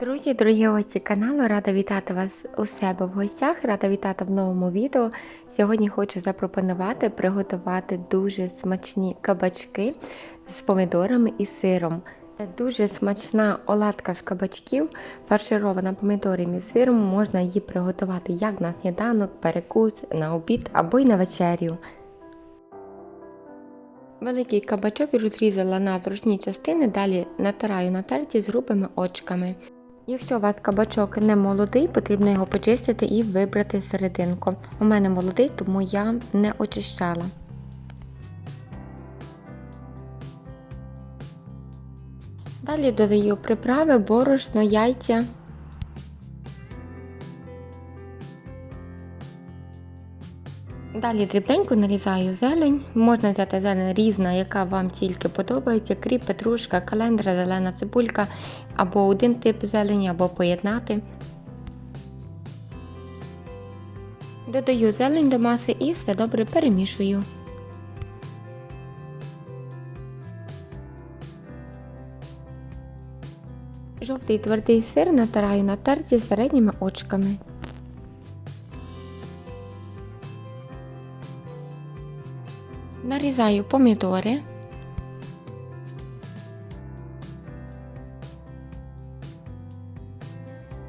Друзі, дорогі гості каналу, рада вітати вас у себе в гостях, рада вітати в новому відео. Сьогодні хочу запропонувати приготувати дуже смачні кабачки з помідорами і сиром. Дуже смачна оладка з кабачків, фарширована помідорами і сиром. Можна її приготувати як на сніданок, перекус, на обід або й на вечерю. Великий кабачок розрізала на зручні частини, далі натираю на терті з грубими очками. Якщо у вас кабачок не молодий, потрібно його почистити і вибрати серединку. У мене молодий, тому я не очищала. Далі додаю приправи, борошно, яйця. Далі дрібненько нарізаю зелень. Можна взяти зелень різна, яка вам тільки подобається. Кріп, петрушка, календра, зелена цибулька, або один тип зелені, або поєднати. Додаю зелень до маси і все добре перемішую. Жовтий твердий сир натираю на терці середніми очками. Нарізаю помідори.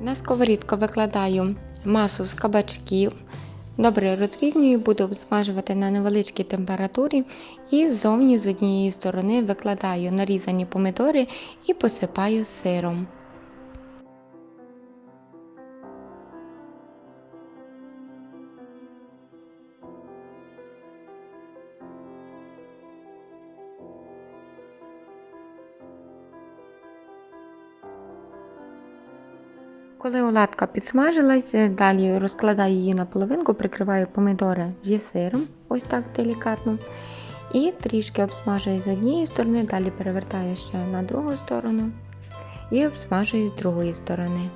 На сковорідку викладаю масу з кабачків. Добре розрівнюю, буду обсмажувати на невеличкій температурі і ззовні з однієї сторони викладаю нарізані помідори і посипаю сиром. Коли оладка підсмажилась, далі розкладаю її на половинку, прикриваю помідори зі сиром, ось так делікатно. І трішки обсмажую з однієї сторони, далі перевертаю ще на другу сторону і обсмажую з другої сторони.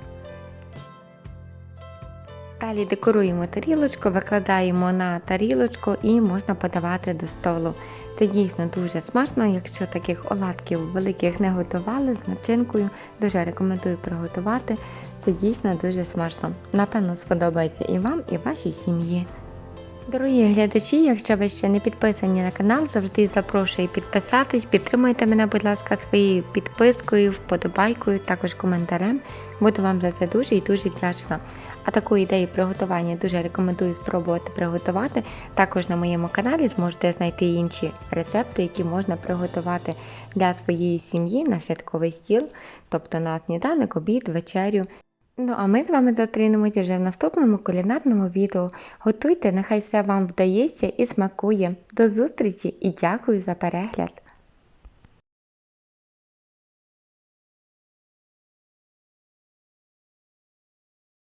Далі декоруємо тарілочку, викладаємо на тарілочку і можна подавати до столу. Це дійсно дуже смачно, якщо таких оладків великих не готували з начинкою, дуже рекомендую приготувати. Це дійсно дуже смачно. Напевно, сподобається і вам, і вашій сім'ї. Дорогі глядачі, якщо ви ще не підписані на канал, завжди запрошую підписатись. Підтримуйте мене, будь ласка, своєю підпискою, вподобайкою, також коментарем. Буду вам за це дуже і дуже вдячна. А таку ідею приготування дуже рекомендую спробувати приготувати. Також на моєму каналі зможете знайти інші рецепти, які можна приготувати для своєї сім'ї на святковий стіл, тобто на сніданок, обід, вечерю. Ну а ми з вами зустрінемося вже в наступному кулінарному відео. Готуйте, нехай все вам вдається і смакує. До зустрічі і дякую за перегляд!